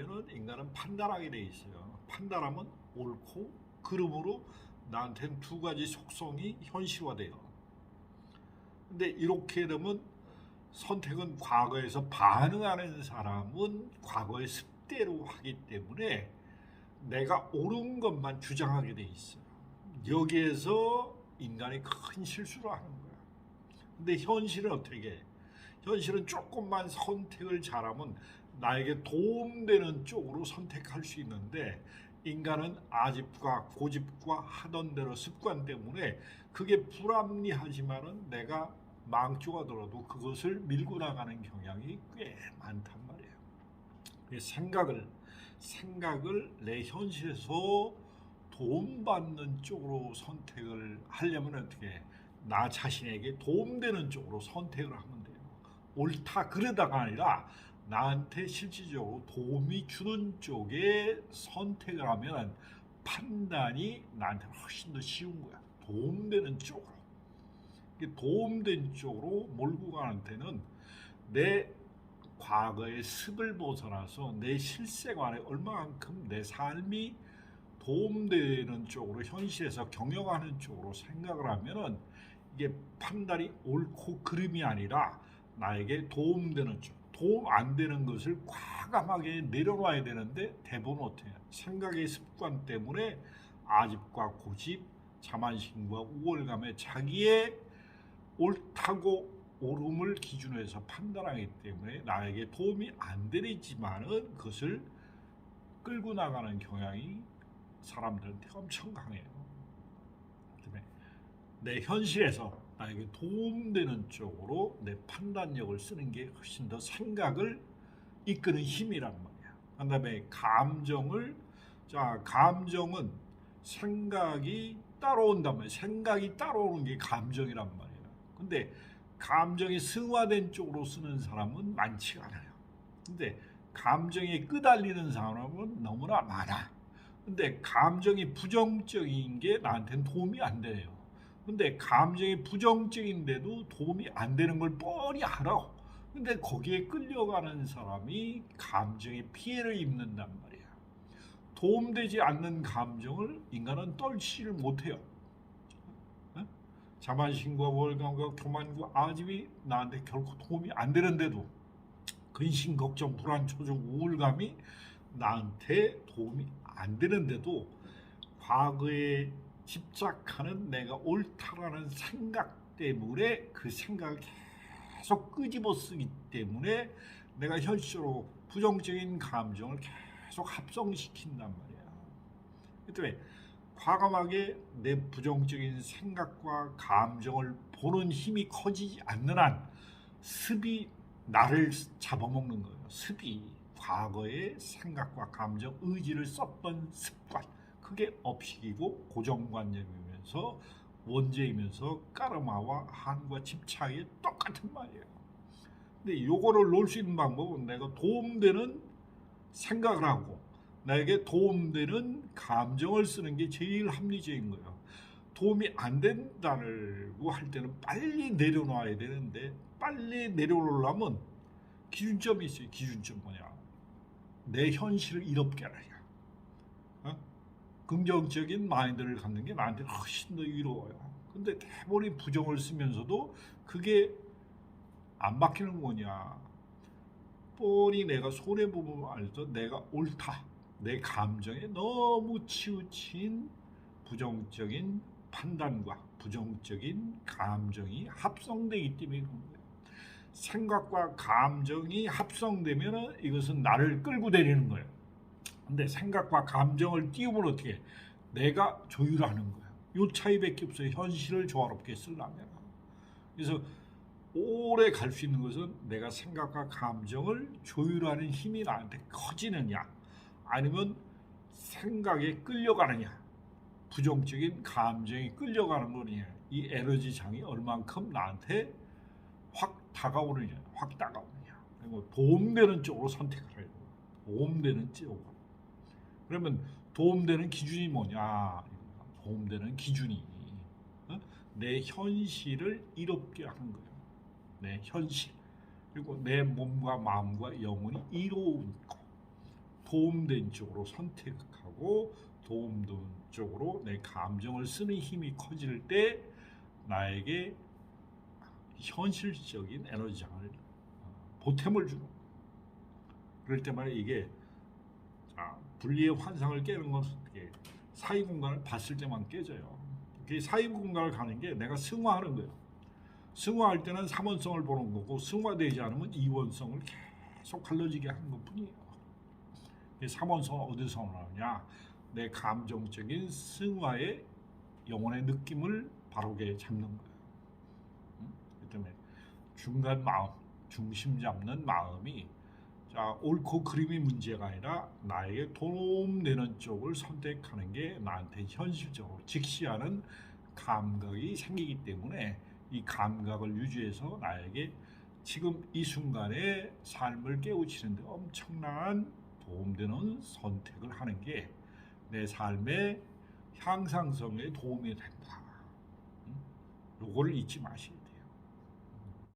하면은 인간은 판단하게 돼 있어요. 판단하면 옳고 그러므로 나한테는 두 가지 속성이 현실화돼요. 근데 이렇게 되면 선택은 과거에서 반응하는 사람은 과거의 습대로 하기 때문에 내가 옳은 것만 주장하게 돼 있어요. 여기에서 인간이 큰 실수를 하는 거야. 근데 현실은 어떻게 해? 현실은 조금만 선택을 잘하면 나에게 도움되는 쪽으로 선택할 수 있는데 인간은 아집과 고집과 하던 대로 습관 때문에 그게 불합리하지만은 내가 망조가더라도 그것을 밀고 나가는 경향이 꽤 많단 말이에요. 이 생각을 생각을 내 현실에서 도움받는 쪽으로 선택을 하려면 어떻게 해? 나 자신에게 도움되는 쪽으로 선택을 하면 돼요. 옳다 그러다가 아니라 나한테 실질적으로 도움이 주는 쪽에 선택을 하면 판단이 나한테 훨씬 더 쉬운 거야. 도움되는 쪽으로. 도움된 쪽으로 몰고 가는 데는 내 과거의 습을 벗어나서 내 실생활에 얼마만큼 내 삶이 도움되는 쪽으로 현실에서 경영하는 쪽으로 생각을 하면은 이게 판단이 옳고 그름이 아니라 나에게 도움되는 쪽, 도움 안 되는 것을 과감하게 내려놔야 되는데 대부분 어떻게? 생각의 습관 때문에 아집과 고집, 자만심과 우월감에 자기의 옳다고 옳음을 기준으로 해서 판단하기 때문에 나에게 도움이 안 되지만은 그것을 끌고 나가는 경향이 사람들한테 엄청 강해요. 내 현실에서 나에게 도움되는 쪽으로 내 판단력을 쓰는 게 훨씬 더 생각을 이끄는 힘이란 말이야. 그 다음에 감정을 자 감정은 생각이 따라온단 말이야. 생각이 따라오는 게 감정이란 말이야. 근데 감정이 승화된 쪽으로 쓰는 사람은 많지가 않아요. 근데 감정에 끄달리는 사람은 너무나 많아. 근데 감정이 부정적인 게 나한테는 도움이 안 돼요. 근데 감정이 부정적인데도 도움이 안 되는 걸 뻔히 알아. 근데 거기에 끌려가는 사람이 감정에 피해를 입는단 말이야. 도움되지 않는 감정을 인간은 떨치를 못해요. 어? 자만심과 월감과 교만과 아집이 나한테 결코 도움이 안 되는데도 근심, 걱정, 불안, 초조, 우울감이 나한테 도움이 안 되는데도 과거에 집착하는 내가 옳다라는 생각 때문에 그 생각을 계속 끄집어 쓰기 때문에 내가 현실적으로 부정적인 감정을 계속 합성시킨단 말이야. 때문에 과감하게 내 부정적인 생각과 감정을 보는 힘이 커지지 않는 한 습이 나를 잡아먹는 거예요. 습이 과거의 생각과 감정, 의지를 썼던 습관 그게 업식이고 고정관념이면서 원죄이면서 까르마와 한과 집착이 똑같은 말이에요. 근데 요거를 놓을 수 있는 방법은 내가 도움되는 생각을 하고 나에게 도움되는 감정을 쓰는 게 제일 합리적인 거예요. 도움이 안 된다고 할 때는 빨리 내려놔야 되는데 빨리 내려놓으려면 기준점이 있어요. 기준점 뭐냐? 내 현실을 이롭게 하냐. 어? 긍정적인 마인드를 갖는 게 나한테 훨씬 더 이로워요. 근데 대부분이 부정을 쓰면서도 그게 안 바뀌는 거냐. 뻔히 내가 손해보면 알죠. 내가 옳다. 내 감정에 너무 치우친 부정적인 판단과 부정적인 감정이 합성되기 때문에 그런 거예요. 생각과 감정이 합성되면 이것은 나를 끌고 내리는 거예요. 근데 생각과 감정을 띄우면 어떻게 해? 내가 조율하는 거예요. 요 차이밖에 없어요. 현실을 조화롭게 쓰려면. 그래서 오래 갈 수 있는 것은 내가 생각과 감정을 조율하는 힘이 나한테 커지느냐 아니면 생각에 끌려가느냐 부정적인 감정이 끌려가는 거냐 이 에너지 장이 얼만큼 나한테 확 다가오느냐 확 다가오느냐 그리고 도움되는 쪽으로 선택을 해요 도움되는 쪽으로 그러면 도움되는 기준이 뭐냐 도움되는 기준이 어? 내 현실을 이롭게 하는 거예요 내 현실 그리고 내 몸과 마음과 영혼이 이로운 거 도움된 쪽으로 선택하고 도움된 쪽으로 내 감정을 쓰는 힘이 커질 때 나에게 현실적인 에너지장을 어, 보탬을 주는. 그럴 때마다 이게 자, 분리의 환상을 깨는 것은 사이 공간을 봤을 때만 깨져요. 그 사이 공간을 가는 게 내가 승화하는 거예요. 승화할 때는 삼원성을 보는 거고 승화되지 않으면 이원성을 계속 갈라지게 하는 것뿐이에요. 이 삼원성은 어디서 나오냐? 내 감정적인 승화의 영혼의 느낌을 바로게 잡는 거예요. 음? 그 때문에 중간 마음, 중심 잡는 마음이 자 옳고 그름이 문제가 아니라 나에게 도움되는 쪽을 선택하는 게 나한테 현실적으로 직시하는 감각이 생기기 때문에 이 감각을 유지해서 나에게 지금 이 순간의 삶을 깨우치는데 엄청난 도움되는 선택을 하는 게 내 삶의 향상성에 도움이 된다. 음? 요거를 잊지 마시고